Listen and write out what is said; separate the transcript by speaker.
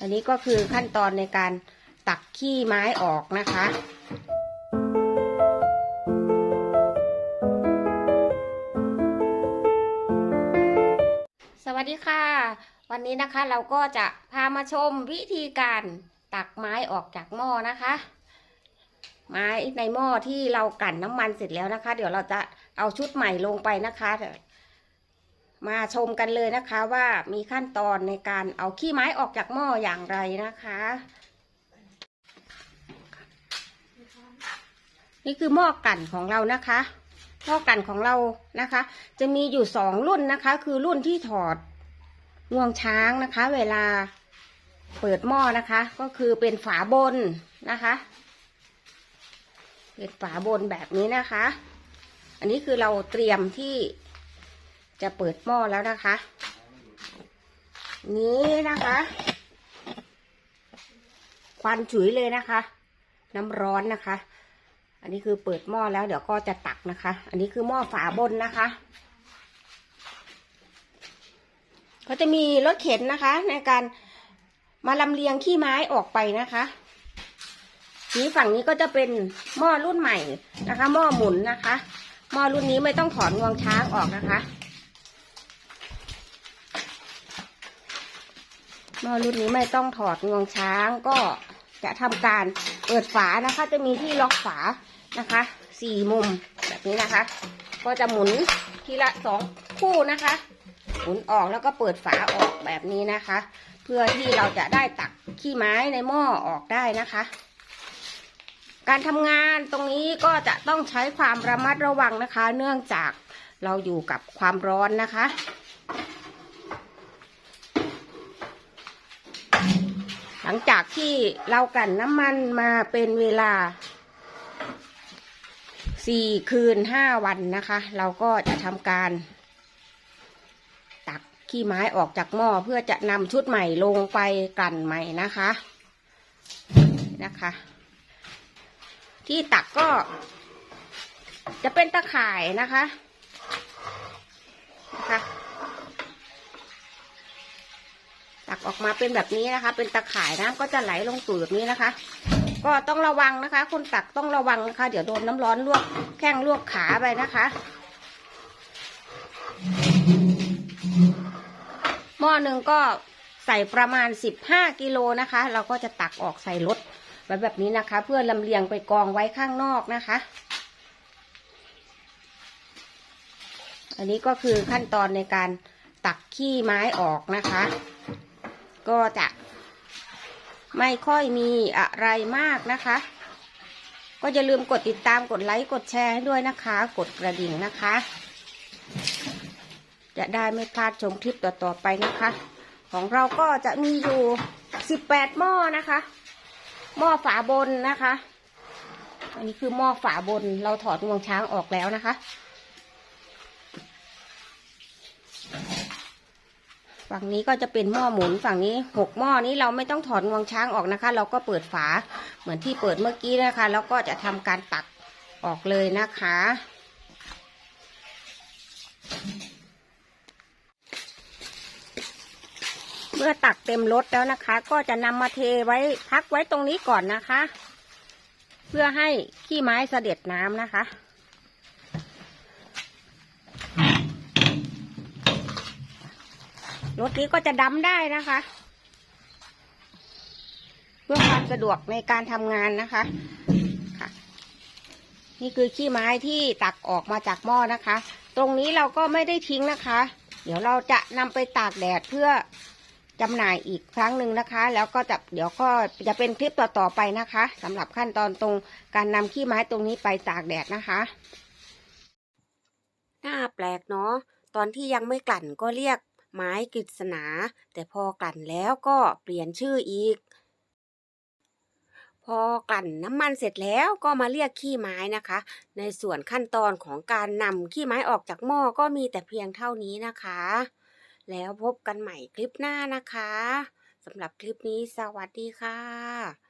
Speaker 1: อันนี้ก็คือขั้นตอนในการตักขี้ไม้ออกนะคะสวัสดีค่ะ วันนี้นะคะเราก็จะพามาชมวิธีการตักไม้ออกจากหม้อนะคะ ไม้ในหม้อที่เรากั่นน้ำมันเสร็จแล้วนะคะ เดี๋ยวเราจะเอาชุดใหม่ลงไปนะคะเดี๋ยว มาชมกันเลยนะคะว่ามีขั้นตอนในการเอาขี้ไม้ออกจากหม้ออย่างไรนะคะ นี่คือหม้อกั่นของเรานะคะหม้อกั่นของเรานะคะ จะมีอยู่สองรุ่นนะคะ คือรุ่นที่ถอดงวงช้างนะคะ เวลาเปิดหม้อนะคะ ก็คือเป็นฝาบนนะคะเป็นฝาบนแบบนี้นะคะ อันนี้คือเราเตรียมที่ จะเปิดหม้อแล้วนะคะ นี้นะคะ ควันฉุยเลยนะคะ น้ำร้อนนะคะ อันนี้คือเปิดหม้อแล้วเดี๋ยวก็จะตักนะคะ อันนี้คือหม้อฝาบนนะคะก็จะมีรถเข็นนะคะ ในการมาลำเลียงขี้ไม้ออกไปนะคะนี้ฝั่งนี้ก็จะเป็นหม้อรุ่นใหม่นะคะหม้อหมุนนะคะหม้อรุ่นนี้ไม่ต้องถอนงวงช้างออกนะคะ หม้อรุ่นนี้ไม่ต้องถอดงวงช้างก็จะทำการเปิดฝานะคะ จะมีที่ล็อกฝานะคะสี่มุมแบบนี้นะคะ ก็จะหมุนทีละสองคู่นะคะ หมุนออกแล้วก็เปิดฝาออกแบบนี้นะคะ เพื่อที่เราจะได้ตักขี้ไม้ในหม้อออกได้นะคะ การทำงานตรงนี้ก็จะต้องใช้ความระมัดระวังนะคะ เนื่องจากเราอยู่กับความร้อนนะคะ ลังจากที่เรากั่นน้ำมันมาเป็นเวลาสี่คืนห้าวันนะคะ เราก็จะทำการ ตักขี้ไม้ออกจากหม้อเพื่อจะนำชุดใหม่ลงไปกลั่นใหม่นะคะนะคะ ที่ตักก็จะเป็นตะข่ายนะคะ ตัก ออกมาเป็นแบบนี้นะคะ เป็นตะข่ายน้ำก็จะไหลลงสู่แบบนี้นะคะ ก็ต้องระวังนะคะ คนตักต้องระวังนะคะ เดี๋ยวโดนน้ำร้อนลวกแข้งลวกขาไปนะคะหม้อหนึ่งก็ใส่ประมาณสิบห้ากิโลนะคะ เราก็จะตักออกใส่รถไว้แบบนี้นะคะ เพื่อลำเลียงไปกองไว้ข้างนอกนะคะ อันนี้ก็คือขั้นตอนในการตักขี้ไม้ออกนะคะ ก็จะ ไม่ค่อยมีอะไรมากนะคะ ก็อย่าลืมกดติดตามกดไลค์กดแชร์ให้ด้วยนะคะ กดกระดิ่งนะคะ จะได้ไม่พลาดชมคลิปต่อๆไปนะคะ ของเราก็จะมีอยู่สิบแปดหม้อนะคะ หม้อฝาบนนะคะ อันนี้คือหม้อฝาบนเราถอดงวงช้างออกแล้วนะคะ ฝั่งนี้ก็จะเป็นหม้อหมุนฝั่งนี้หกหม้อนี้เราไม่ต้องถอดงวงช้างออกนะคะ เราก็เปิดฝาเหมือนที่เปิดเมื่อกี้นะคะ แล้วก็จะทำการตักออกเลยนะคะ เมื่อตักเต็มรถแล้วนะคะ ก็จะนำมาเทไว้พักไว้ตรงนี้ก่อนนะคะ เพื่อให้ขี้ไม้เสด็จน้ำนะคะ รถนี้ก็จะดำได้นะคะ เพื่อความสะดวกในการทำงานนะคะค่ะนี่คือขี้ไม้ที่ตักออกมาจากหม้อนะคะ ตรงนี้เราก็ไม่ได้ทิ้งนะคะ เดี๋ยวเราจะนำไปตากแดดเพื่อจำหน่ายอีกครั้งหนึ่งนะคะ แล้วก็จะเดี๋ยวก็จะเป็นคลิปต่อๆไปนะคะสำหรับขั้นตอนตรงการนำขี้ไม้ตรงนี้ไปตากแดดนะคะน่าแปลกเนาะตอนที่ยังไม่กลั่นก็เรียก ไม้กฤษณา แต่พอกลั่นแล้วก็เปลี่ยนชื่ออีก พอกลั่นน้ำมันเสร็จแล้วก็มาเรียกขี้ไม้นะคะ ในส่วนขั้นตอนของการนำขี้ไม้ออกจากหม้อก็มีแต่เพียงเท่านี้นะคะ แล้วพบกันใหม่คลิปหน้านะคะสำหรับคลิปนี้สวัสดีค่ะ